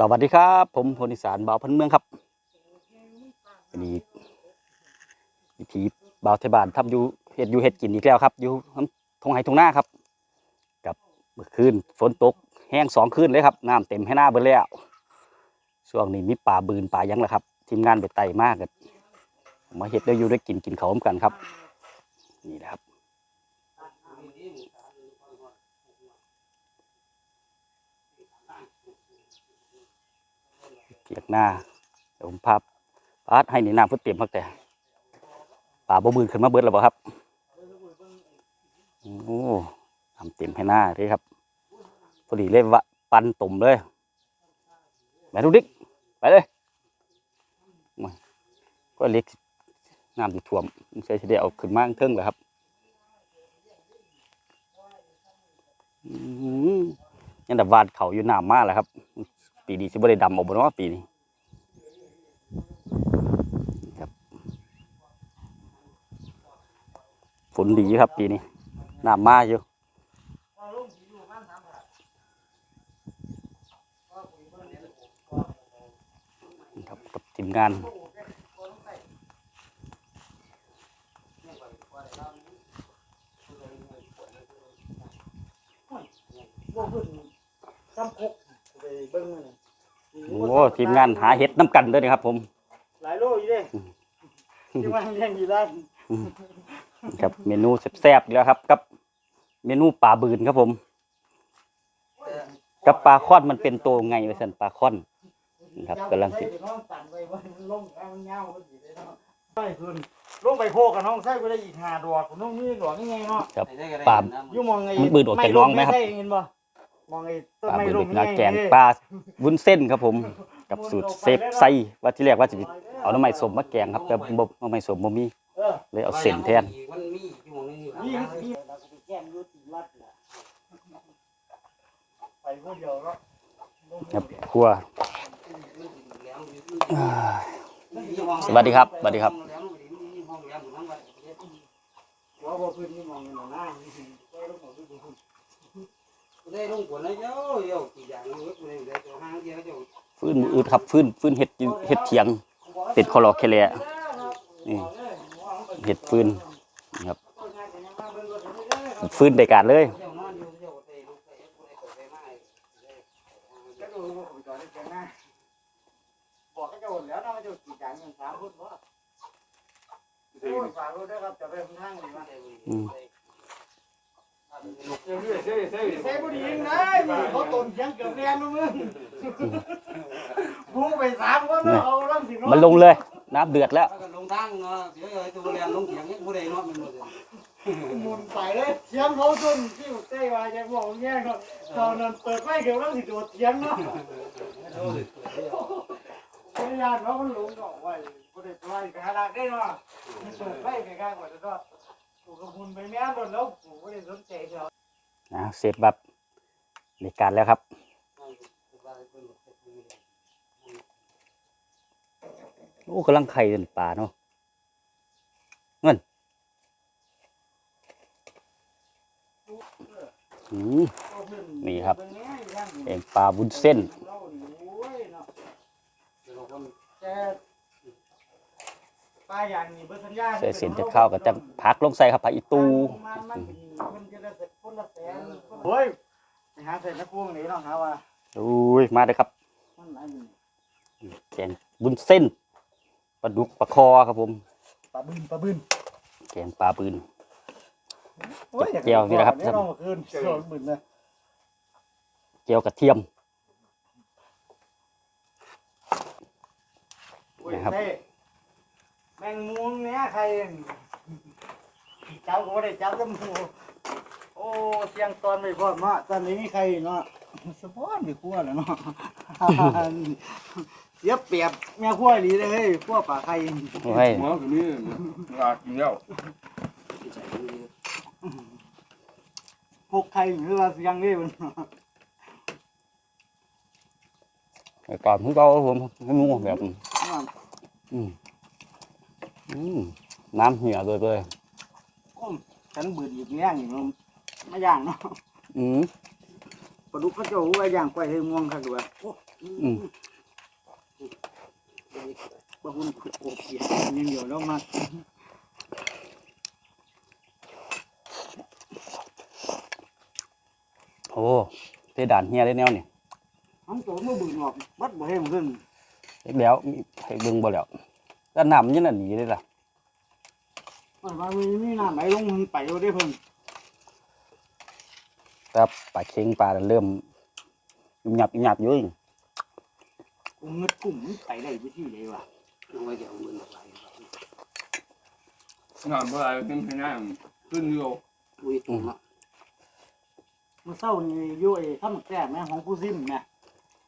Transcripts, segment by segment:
สวัสดีครับ ผมพลอีสานบ่าวพันเมืองครับอันนี้วิถีบ่าวไทยบ้านทำอยู่เฮ็ดอยู่เฮ็ดกินอีกแล้วครับ อยู่ทงไห้ทงหน้าครับ กับเมื่อคืนฝนตกแห้งสองคืนเลยครับน้ำเต็มให้หน้าเบิดแล้วช่วงนี้มีป่าบืนป่ายังแหละครับ ทีมงานไปไต่มากกันมาเฮ็ดได้อยู่ได้กินกินเขาเหมือนกันครับ นี่นะครับ เกียกหน้าเดี๋ยวผมพาพาดให้ในน้ำเพื่อเตรียมพักแต่ป่าบ่มือขึ้นมาเบิดแล้วบ่ครับโอ้ทำเต็มให้หน้าเลยครับพอดีเลยวะปันตุ่มเลยไปทุกดิกไปเลยก็เล็กน้ำที่ท่วมใช่ที่ได้เอาขึ้นมาข้างเทิงเลยครับยังแต่วานเขาอยู่น้ำมากแหละครับ ปีนี้สิบ่ได้ดำออกบ่เนาะปีนี้ครับฝนดีครับปีนี้น้ำมาอยู่ครับกับทีมงานบ่เพิ่นซ้ำคกไปเบิ่งนั่นน่ะโอ้ทีมงานหาเห็ดน้ำกันเด้วยนะครับ ผม หลายโลอยู่เด้ที่ว่าเลี้ยงอยู่ด้านครับเมนูแซ่บๆอีกแล้วครับ กับ เมนูปลาบืนครับผม กับปลาค่อนมันเป็นตัวไงไปสันปลาค่อนนะครับกำลังสิไปน้องตันไปว่ามันลงเอามันยาวมันสิได้เนาะไปเพิ่นลงไปโคกับน้องใส่ไปได้อีก5ดอกน้องมีดอกนี่ไงเนาะครับปลาอยู่มองไอ้มันบืนออกจากน้องไหมครับใเห็นบ่ มองไอ้ต้นปลาไม้บืนลเป็งนนาแกงปลาวุ้นเส้นครับผม กับสูตรเซฟไส้ว่าที่แรกว่าจะเอาน้ำมันสมมาแกงครับแต่บ่น้ำมันสมบ่มีเออเลยเอาเส้นแทนมันมีอยู่หม้องหนึงอยู่นี่นี่เราก็ไปแล้งอยู่ที่วัดล่ะไปผู้เดียวเนาะครับครัวอ่าสวัสดีครับสวัสดีครับว่าบ่เพิ่นนี่มองอยู่หน้านี่สิไปลงหมดทุกคน ได้ลงผลแล้วเจ้าเดี๋ยวกี่อย่างนึกเลยเดี๋ยวห้างเดียวเจ้าฟื้นมืออืดครับฟื้นฟื้นเห็ดเห็ดเถียงเป็ดคอลอแคลนี่เห็ดฟื้นครับฟื้นได้การเลย เจ้านอนอยู่เจ้าเตะลูกเตะผู้ใดเปิดไฟมาให้ ก็ดูว่าผมจอดได้แค่หน้าบอกให้เจ้าแล้วนะว่าเจ้ากี่อย่างอย่างสามคนบ่โอ้ยฝากรถด้วยครับจะไปข้างทางนี่มา อืม เซ่เซ่เซ่เซ่บ่ดีนะมึงเขาตนเสียงเกือบแรงนะมึงบูไปสามคนเนาะเอาลำสิ มันลง เลยน้ำเดือดแล้ว ลงทางเนาะเดี๋ยวไอ้ตัวเรียนลงเถียงเนี่ยผู้ใดเนาะมันหมดเลยมุนไปเลยเสียงเขาจนที่เต้ว่าจะบอกแง่ก็ตอนนั้นเปิดไฟเกือบลำสิโดดเสียงเนาะพยายามเขามันหลงดอกไว้บ่ได้ไว้ไปหาลากได้เนาะมันเปิดไฟไปข้างกว่าจะก็กูกระพุนไปแม่นรถแล้วกูบ่ได้สนใจเดี๋ยวนะเสร็จแบบในการแล้วครับ โอ้กำลังไข่เป็นปลาเนาะเงินอืมนี่ครับเองปลาบุญเส้นปลาอย่างนี้เบิดสัญญาใส่เส้นจะเข้ากับจะพักลงใส่ครับผักอีตูมันจะได้เสร็จคนละแสนโอ้ยไปหาเสร็จนะพวกนี้เนาะหาว่าอุ้ยมาเลยครับมันไหนอยู่แกงบุญเส้น ปลาดุกปลาคอครับผมปลาบึนปลาบึนแกงปลาปืน โอ้ยเจียวนี่นะครับเดี๋ยวเราคืนเจียวบึนนะเจียวกระเทียมนะครับเต้แมงมุมเนี่ยใครเจ้าก็ไม่ได้จับแล้วมูโอ้เสียงตอนไม่พอมาตอนนี้มีใครเนาะสปอนไปคั่วแล้วเนาะ เสียเปรียบแม่คั่วดีเลยเฮ้ยคั่วปลาไข่โอ้ยหมอคือนี่ลากินแล้วพวกไข่หรือว่าเสียงนี่มันก่อนผมก็ผมให้มูแบบอืมอืมน้ำเหี่ยวเลยเลยฉันเบื่ออีกแง่งอยู่มันไม่ย่างเนาะอืมปลาดุกเขาเจ้าว่าย่างก้อยให้ม่วงครับดูว่าโอ้อืม บางคนโอเพียยังเดียวแล้วมาโอ้เพดานเฮียได้แนวนี่ทั้งตัวมือบึงออกบัดบ่ให้มันขึ้นเฮ็ดแล้วมีให้เบิ่งบ่แล้วแล้วน้ำมันยังน่ะหนีเลยล่ะมันว่ามีมีน้ำไหลลงมันไปเอาได้เพิ่นแต่ปลาเค็งปลาเริ่มยุ่มยับยุ่มยับอยู่เอี กกูเงึดกุ้มมันไปได้วิธีใดวะเอาไว้เดี๋ยวมันไหลงานเมื่อไรขึ้นให้หน้าขึ้นอยู่อุ้ยตรงเนาะมันเศร้านี่อยู่ไอ้ข้ามแก่แม่ของผู้ซิมแม่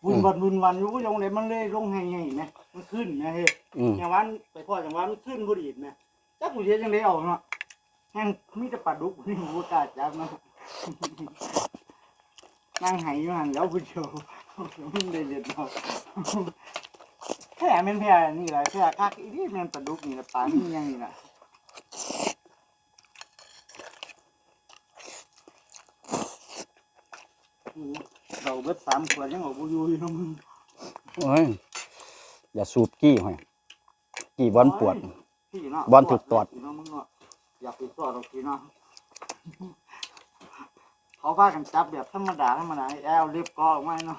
บุญวันบุญวันอยู่ก็ยังไดมันเลยลงให้ไงแม่มันขึ้นแม่เฮ้ยอืมอย่างวันไปพ่ออย่างวันมันขึ้นบ่ดีดแม่จักกูเฮ็ดจังไดเอาเนาะแห้งมีแต่ปลาดุกนี่บ่กล้าจับเนาะนั่งไหอยู่หั่นแล้วผู้เดียวมัน ได้เด็ดเนาะแค่แม่นแพ้นี่แหละแค่คักอีนี่แม่นปลาดุกนี่ล่ะปลานี่ยังนี่ล่ะเราเบิดสามขวดยังออกบ่อยู่อยู่เนาะมึงโอ้ยอย่าสูบกี้ห้อยกี้บอลปวด พี่เนาะบอลถูกตอดเนาะมึงเนาะอยากไปตอดเอาพี่เนาะเขาพากันจับแบบธรรมดาธรรมดาแอลเล็บกอออกมาเนาะ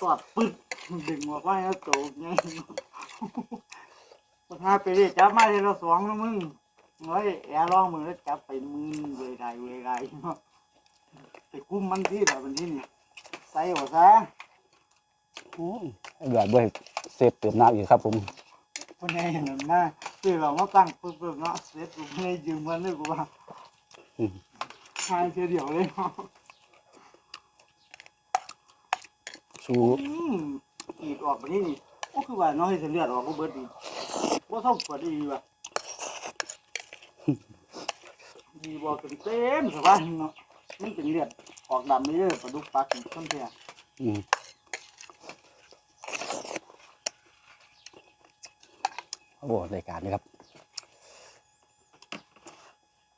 ตอดปึ๊ดดึงออกมาแล้วโตกไงปัญหาไปเรียจับมาเลยเราสองแล้วมึงเฮ้ยแอลร้องมึงแล้วจับไปมึงเวไรเวไรไปคุ้มมันที่แบบนที่นี่ใส่หัวซะอ้ยเหลือด้วยเซฟเติมน้ำอีกครับผมคนใหญ่เห็นมันมาคือเรามาตั้งปึ๊บๆเนาะเสร็จกูไม่ยืมเงินเลยกูว่าอืมหายเสียเดียวเลยเนาะ สูอืมอีกออกไปนี่นี่โอ้คือว่าน้องให้เส้นเลือดออกก็เบิดดีว่าเท่าปวดดีว่ะดีบอกเป็นเต็มสบายเนาะมันเป็นเลือดออกดำไม่เยอะปลาดุกปลากินต้นเทียอืมโอ้รายการนี้ครับ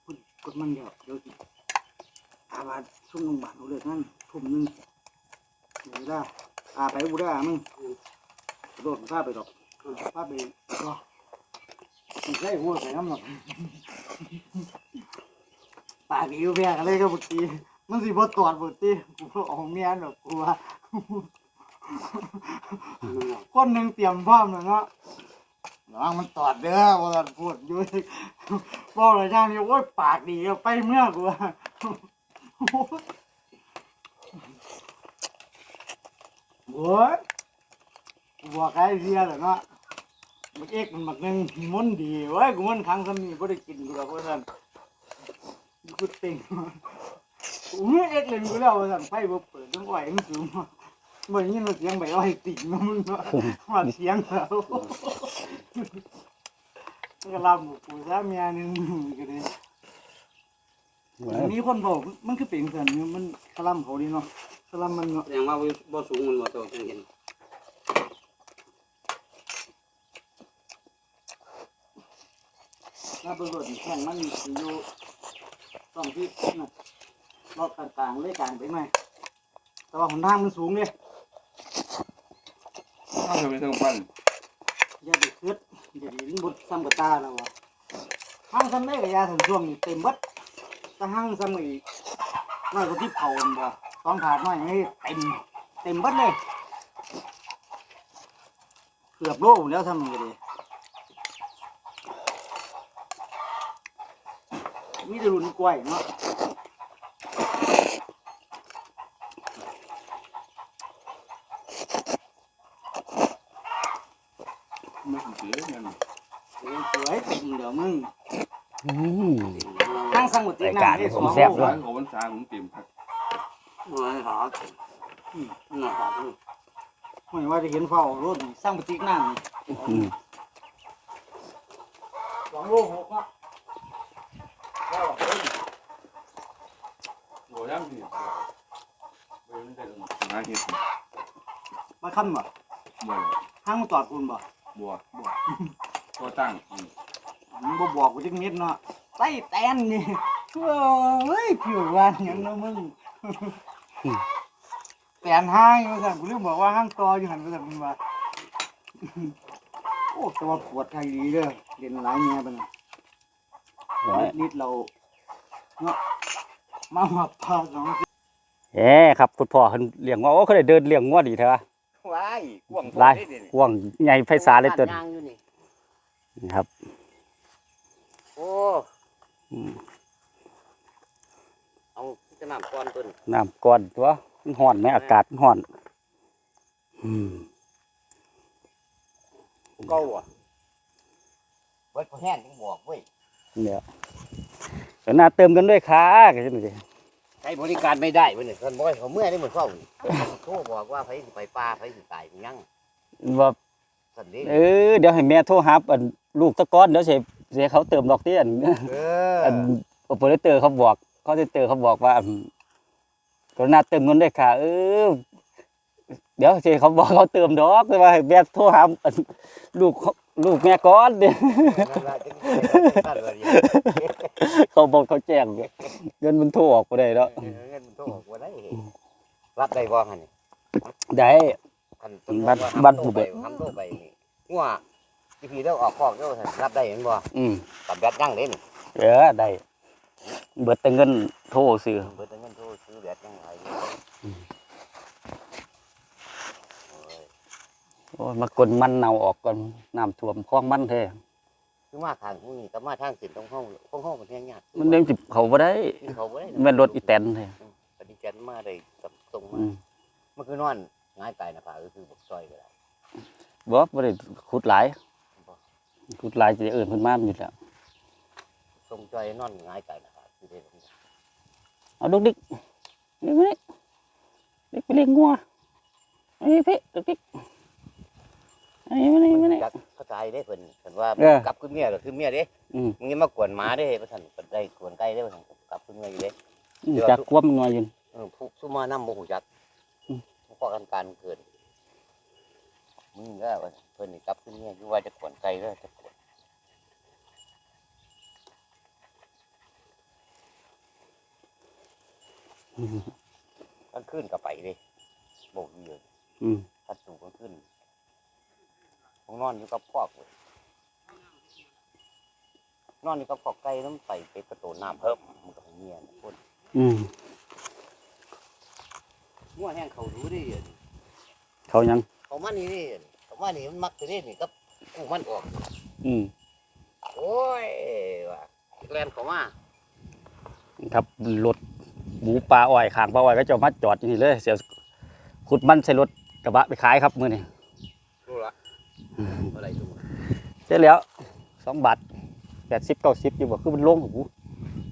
คุณกดมันเดียวเดี๋ยวสิอาบาดช่วงลงบาดเอาเลยนั่นทุ่มหนึง เดี๋ยวได้อาไปบุได้มึงโดดข้าไปดอกข้าไปก็สิใส่หัวใส่น้ำหนักปากอิวเพียกันเลยก็บุตรีมันสิบตอดบุตรีกูเอาเมียนดอกกูว่าคนหนึ่งเตรียมพร้อมแล้วเนาะระวังมันตอดเด้อว่ากันพูดอยู่บอกเลยจ้างนี่โอ้ยปากดีไปเมื่อกูว่า โอ้ยกูบอกไอ้เสียแหละเนาะมักเอกมันมักหนึงมันดีเว้ยกูมันครั้งสมีบ่ได้กินกูหรอกว่าซั่นกูเต็งอุ้ยเอกเล่นกูแล้วว่าซั่นไฟบ่เปิดต้องอ่อยมันสูงบ่ได้ยินว่าเสียงใบอ้อยติ่งเนาะมึงเนาะมาเสียงแล้วมันก็รับกูซะเมียหนึงก็ได้มีคนบอกมันคือเป็นเพื่อนมันคลัมเขาดีเนาะ คลัมมันเนาะแสดงว่าบ่สูงมันบ่โตจังเห็นถ้าเบิ่งรถแข่งมันสิอยู่ต้องที่น่ะรอบต่างๆเลยกลางไปไหมแต่ว่าหนทางมันสูงเนี่ยถ้าจะไปเทิงปั้นอย่าไปคิดอย่าไปบุดซ้ำกับตาแล้ววะห้างซ้ำได้กับยาถึงช่วงนี้เต็มเบัดถ้าห้างซ้ำอีกน้อยกว่าที่เผามันบ่ต้ องถาดน้อยให้เต็มเต็มเบัดเลย เกือบโลแล้วทำมันก็ดีมีแต่รุ่นกล้วยเนาะไม่ถึงเสียเงินสวยสวยเต็มเดี๋ยวมึงอืม นั่งสั่งหมดตีรายการน้ำได้สผอมงแซ่บโลด้วร้ายนของวันสาผมเต็มพัก น้อยหาอืมน้อยหาดูไม่ว่าจะเห็นเฝ้ารถนี่สั่งหมดตีน้ำนี่อืมสองโลหกอะโอ้ยังนี่เบิ่งได้หาเห็ดมาขั้นบ่บ่ห้างมันตอดคุณบ่บัวบัวก็ตั้งอืมมึงบ่บอกกูจักนิดเนาะไต้แตนนี่เฮ้ยผิววานหยังเนาะมึง แปลนห้างมาสั่นกูลืมบอกว่าห้างตออยู่หันมาสั่นมึงว่าโอ้แต่ว่าปวดไทยดีเด้อเรียนหลายแง่ไปนะโอ้ยนิดเราเนาะมาหับพาสองเอ๊ครับคุณพ่อเพิ่นเลี้ยงว่าโอ้เขาได้เดินเลี้ยงงัวดีแท้วะว้ายกวางหลายกว้างใหญ่ไพศาลเลยตัวนี้ย่างอยู่นี่นี่ครับ โอ้อืมเอา จะน้ำก้อนต้นน้ำก่อนตัวมันร้อนไหมอากาศมันร้อนอืมเก่าอะเบิดพอแห้งจังบอกเว้ยเนี่ยก็น่าเติมกันด้วยค่ะก็จังซี่ใช้บริการไม่ได้เว้ยนี่คนบ่ให้เขาเมื่อยได้เหมือนเขานี่โทรบอกว่าไผสิไปป่าไผสิตายมันยังว่าสั่นเด้เออเดี๋ยวให้แม่โทรหาอันลูกตะก้อนเดี๋ยวสิสิให้เขาเติมดอกเตี้ยนเออันโอเปอเรเตอร์เขาบอก เขาจะเตอร์เขาบอกว่าอืมกรุณาเติมเงินด้วยค่ะ เออ เดี๋ยวสิเขาบอกเขาเติมดอกแต่ว่าให้แม่โทรหาอันลูกเขาลูกแม่ก้อนเนี่ยนั่นล่ะจังสิได้เลยเขาบอกเขาแจ้งเงินมันโทรออกไปได้แล้วเงินมันโทรบอกว่าได้รับได้บ่หั่นนี่ได้คันบ้านบ้านผู้ไปเบะทำโตไปนี่งัวที่พี่เด้อออกคอกเด้อซั่นรับได้เห็นบ่อืมกับแบตยังเด้นี่เออได้ เบิดแต่เงินโทรซื้อเบิดแต่เงินโทรซื้อแบตยังไงโอ้ยโอ้ยมากลมันเน่าออกก่อนน้ำท่วมคลองมันแท้คือมาทางผู้นี้ก็มาทางสินตรงห้องตรงห้องมันแห้งยากมันเดินจิบเขาบ่ได้กินเขาบ่ได้แม่นรถอีแตนแท้ปฏิจันมาได้กับตรงมาอืมมันคือนอนง่ายตายนะคะก็คือบอกซอยก็ได้บ่บ่ได้ขุดหลายขุดหลายจะได้เอิ้นเพิ่นมาอยู่แล้วตรงจอยนอนง่ายตายนะคะคือได้ตรงนี้ เอาดุกดิกนี่มานี่ดิกไปเลี้ยงงัวไอ้พี่ดุกดิกไอ้มานี่มานี่จักเข้าใจได้เพิ่นเพิ่นว่าเออ กลับขึ้นเมียก็คือเมียเด้อืมมึงอย่ามากวนหมาเด้ว่าซั่นเพิ่นได้กวนไก่เด้ว่าซั่นกลับขึ้นเมียอยู่เด้จากควมงัวอยู่ เออผู้ซุมานำบ่ฮู้จักอืมเพราะกันการเกิดมึงก็ว่าเพิ่นนี่กลับขึ้นเมียอยู่ว่าจะกวนไก่เด้อจะกวน อืม กลางคืนก็ไปเด้บ่มีเลยอืมพัดสูงกลางคืนผมนอนอยู่กับพอกเลยนอนอยู่กับพอกไก่น้ำไปไปประตูน้ำเพิ่มมันก็เงียบคนอืมงัวแห้งเขารู้ดิเขายัง เขามานี่ดิเขามานี่มันมักจะได้นี่กับกูมันออก อืมโอ้ยว่ะแลนเขามาครับรถ หมูปลาอ้อยข้างปลาอ้อยก็จะเอามาจอดอยู่นี่เลยเสียขุดมันใส่รถกระบะไปขายครับมื้อนี้รู้ละอะไรทุกเสร็จแล้วสองบาทแปดสิบเก้าสิบอยู่บ่คือมันลงโอ้โห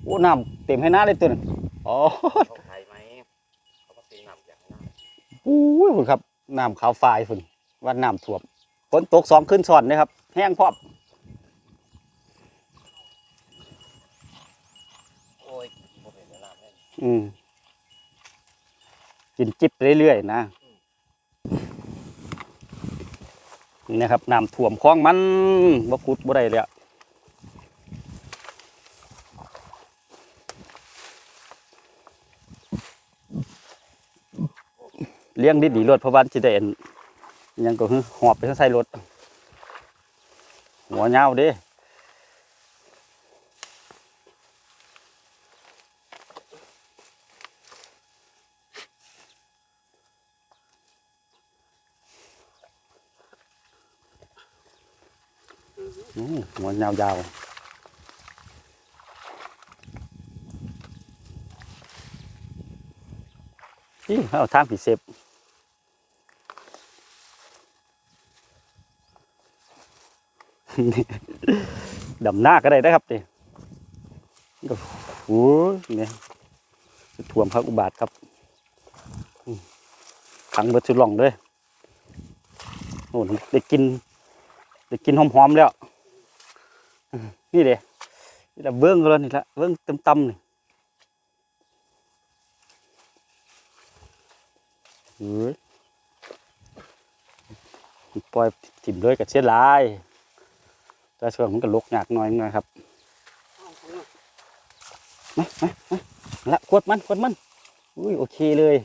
โอ้น้ำเต็มให้หน้าเลยตัวนึงอ๋อเขาไทยไหมเขามาซื้อน้ำจากน้โอ้ยคุณครับน้ำขาวฝายฝุ่นว่าน้ำท่วมฝนตกสองขึ้นซ้อนนะครับ แห้งพร้อมำโอ้ยผมเห็นน้ำเลย อืมกินจิบเรื่อยๆนะนี่นะครับน้ำท่วมคลองมันบ่ขุดบ่ได้แล้วเลี้ยงดีรถเพราะว่าสิได้อันยังก็คือหอบไปใส่รถหัวยาเด้ หัวยาวยาวนี่เอาทางผีเสพดำหน้าก็ได้นะครับดิก็โอ้ยเนี่ยท่วมพระอุบาทครับ ขังเบิดสุดหล่องเลยโอ้ยได้กิน ได้กินหอมๆแล้วอืมนี่เด้นี่ละเบิ้องก็แล้วนี่ละเบิ้องเต็มๆนี่เฮ้ยปล่อยถิ่มเลยกับเชียดลาย แต่ส่วนมันก็ลกยากหน้อยหน่อยครับมามามาละขวดมันขวดมัน อุ้ยโอเคเลย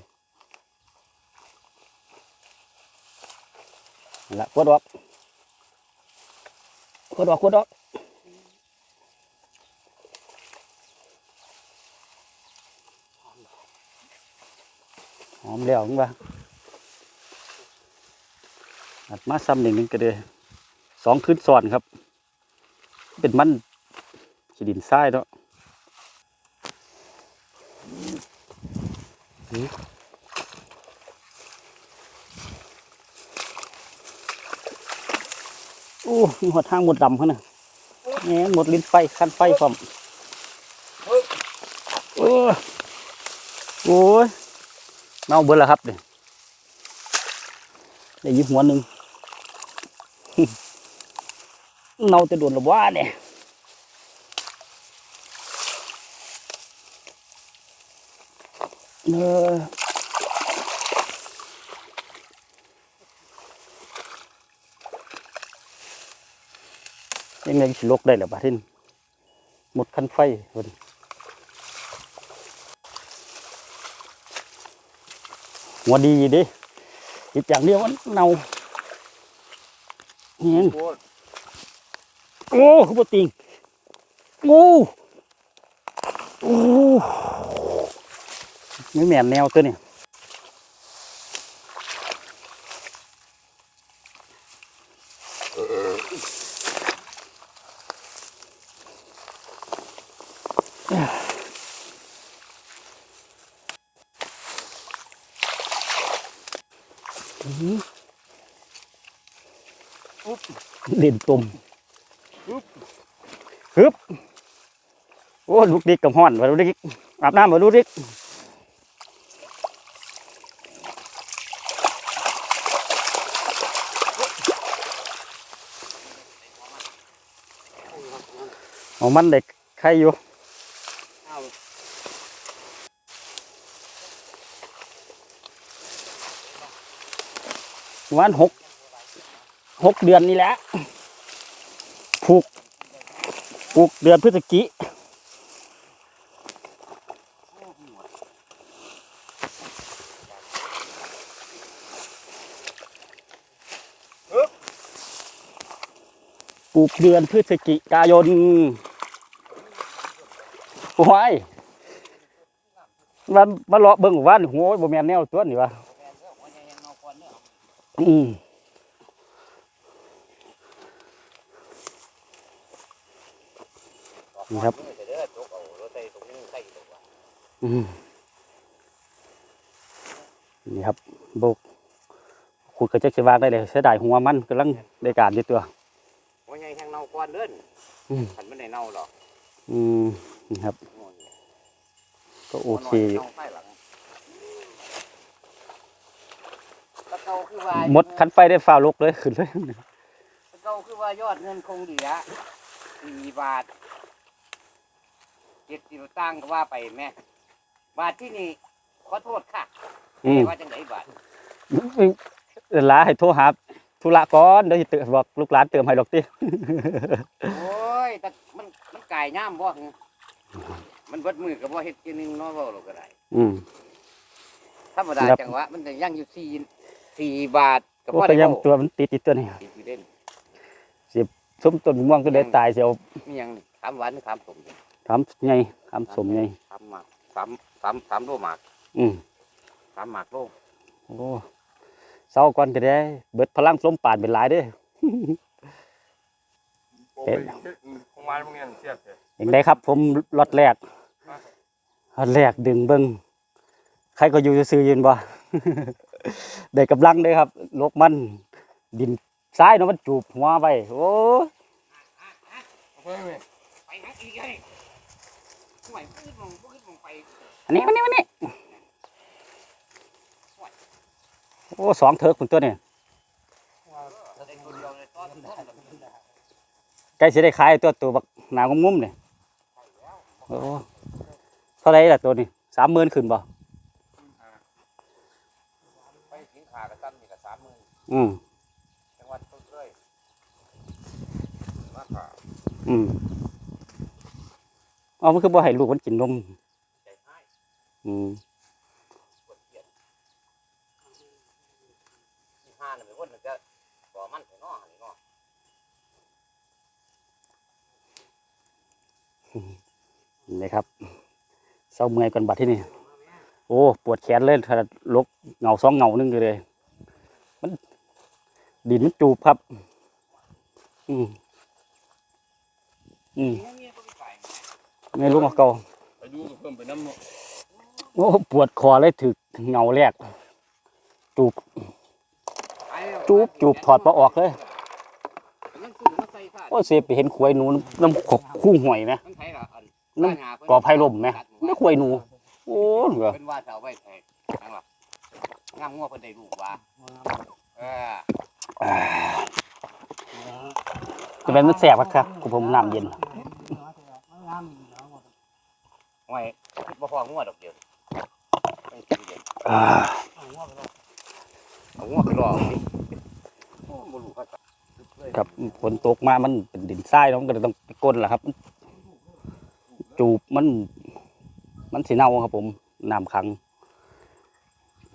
ละกดออก กดออกกดออกหอมแล้วมึงว่าอัดมาซ้ำหนึ่งนึงก็เลยสองคืนซ้อนครับ เป็นมันขีดินทรายเนาะ อ้มีหัวทางหมดดำเขาน่ะแหมหมดลิ้นไฟคันไฟพร้อมโอ้โอ้ยเน่าเบิดแล้วครับเนี่ยได้ยิบหัวหนึ่งเน่าจะโดนหรือว่าเนี่ยเออ ยังไงสิลกได้หรือบ้าทินหมดคันไฟเพิ่นหัวดีดิอีกอย่างเดียวมันเน่าเฮียโอ้คือปติงโอ้โอ้ไม่แม่นแนวตัวเนี่ย เล่นตุ่มฮึบโอ้ลูกดิกกับห้อนมาลูกดิกอาบน้ำมาลูกดิกเอามันเด็กใครอยู่ วันหกหกเดือนนี่แหละผูกปลูกเดือนพฤศจิปลูกเดือนพฤศจิกายนโอ้ยมันมาเลาะเบิ่งว่านโหัวบ่แม่นแนวตัวนี่วะ อืมนี่ครับมือเด้อตกเอารถไถตรงนี้ใส่ตกว่าอืมนี่ครับโบกขุดกระเจักสิวางได้เลยเสียดายหัวมันกำลังได้การอยู่ตัวว่าไงแห้งเน่าก่อนเด้อนอืมขันไม่ได้เน่าหรอกอืมนี่ครับ ก็โอเคอยู่ เน่าไฟหลังตะเกาคือว่าหมดคันไฟได้ฟ้าวลุกเลยขึ้นเลยตะเกาคือว่ายอดเงินคงเหลือสี่บาทเจ็ดสิบตังค์ก็ว่าไปแม่บาทที่นี่ขอโทษค่ะอืมว่าจังไหนบาทเวลาให้โทรหาธุระก่อนเดี๋ยวสิเติมบอกลูกหลานเติมให้หรอกติโอ้ยแต่มันมันไก่ย่ามบ่หึมันเบิดมือกับบ่เฮ็ดกินนึงเนาะเว้าเราก็ได้อืมธรรมดาครับจังหวะมันจะยังอยู่สี่ สี่บาทก็โอ้พอพได้ยายามเว้าตัวมันติดอีกตัวนี้ติดอยู่เด่นส้มต้นม่วงก็ได้ตายเสียวมีหยังนี่ถามหวานหรือถามสมนี่ทำไงทำสมไงถามหมากถามถามถามโลหมาก อืมถามหมากโลโอ้เศร้าก่อนก็ได้ เบิดพลังลมปานเป็นหลายเด้อโอ้ยของมันมึงเนี่ยเสียบเลยอย่างไรครับ ผมรถแรกรถแรกดึงเบิ้งใครก็อยู่ซื้อๆยืนบ่ ได้กำลังเลยครับลกมันดินซ้ายเนาะมันจูบหัวไปโอ้โหไปไหมไปไหมไปไหมไปไหมไปนนี้อันนี้อันนี้โอ้สองเถิกคุณตัวนี่แสดงคนเดียวเลยตอนต้นแบบนี้นะใกล้สิได้ขายตัวตัวบักหนางงุ้มๆนี่ยโอ้เท่าไรล่ะตัวนี้สามหมื่นขึ้นบ่ อืมจังหวัดต้นเลยมาผ่าอืมอ๋อมันคือบ่ให้ลูกมันกินนมใจให้อืมปวดเกียดที่ห้าน่ะคป็นมั่นจะบ่มันไปเนาะนี่เนาะนี่ครับเศร้าเมื่อยกันบัดที่นี่ โอ้ ปวดแขนเลยถ้าลกเงาซ้องเงานึ่งเลย ดินมันจูบครับ อืมอืมเมียก็มีไก่ไม่รู้เอาเก่าอายุก็เพิ่มไปน้ำเนาะโอ้ปวดคอเลยถึกเหงาแรก จูบไก่แล้วจูบจูบถอดปลาออกเลยมันคือมันใส่ผ้าโอ้เสียไปเห็นขวยหนูน้ำขกคู่ห่วยไหมมันไผก็อันน้ำกอไผ่ลมไหมไม่ขวยหนู โอ้เหรอเป็นว่าจะเอาไว้แทนนั่นล่ะงามงัวเพิ่นได้ลูกว่าเออ จะเป็นมันแสบครับคุณผมน้ำเย็นไว้คิดบ่พองัวดอกเดียวต้องกินเย็นอ่าเอางัวไปรอเอาดิโอ้บ่รู้เขาจะครับฝนตกมามันเป็นดินทรายเนาะมันก็เลยต้องไปก้นแหละครับ จูบมัน มันสีเน่าครับ ผมน้ำขัง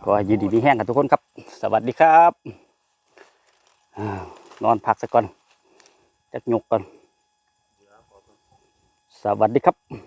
ก็ยินดีมีแห้งกันทุกคนครับ สวัสดีครับอ่านอนพักสักก่อน จักยกกันสวัสดีครับ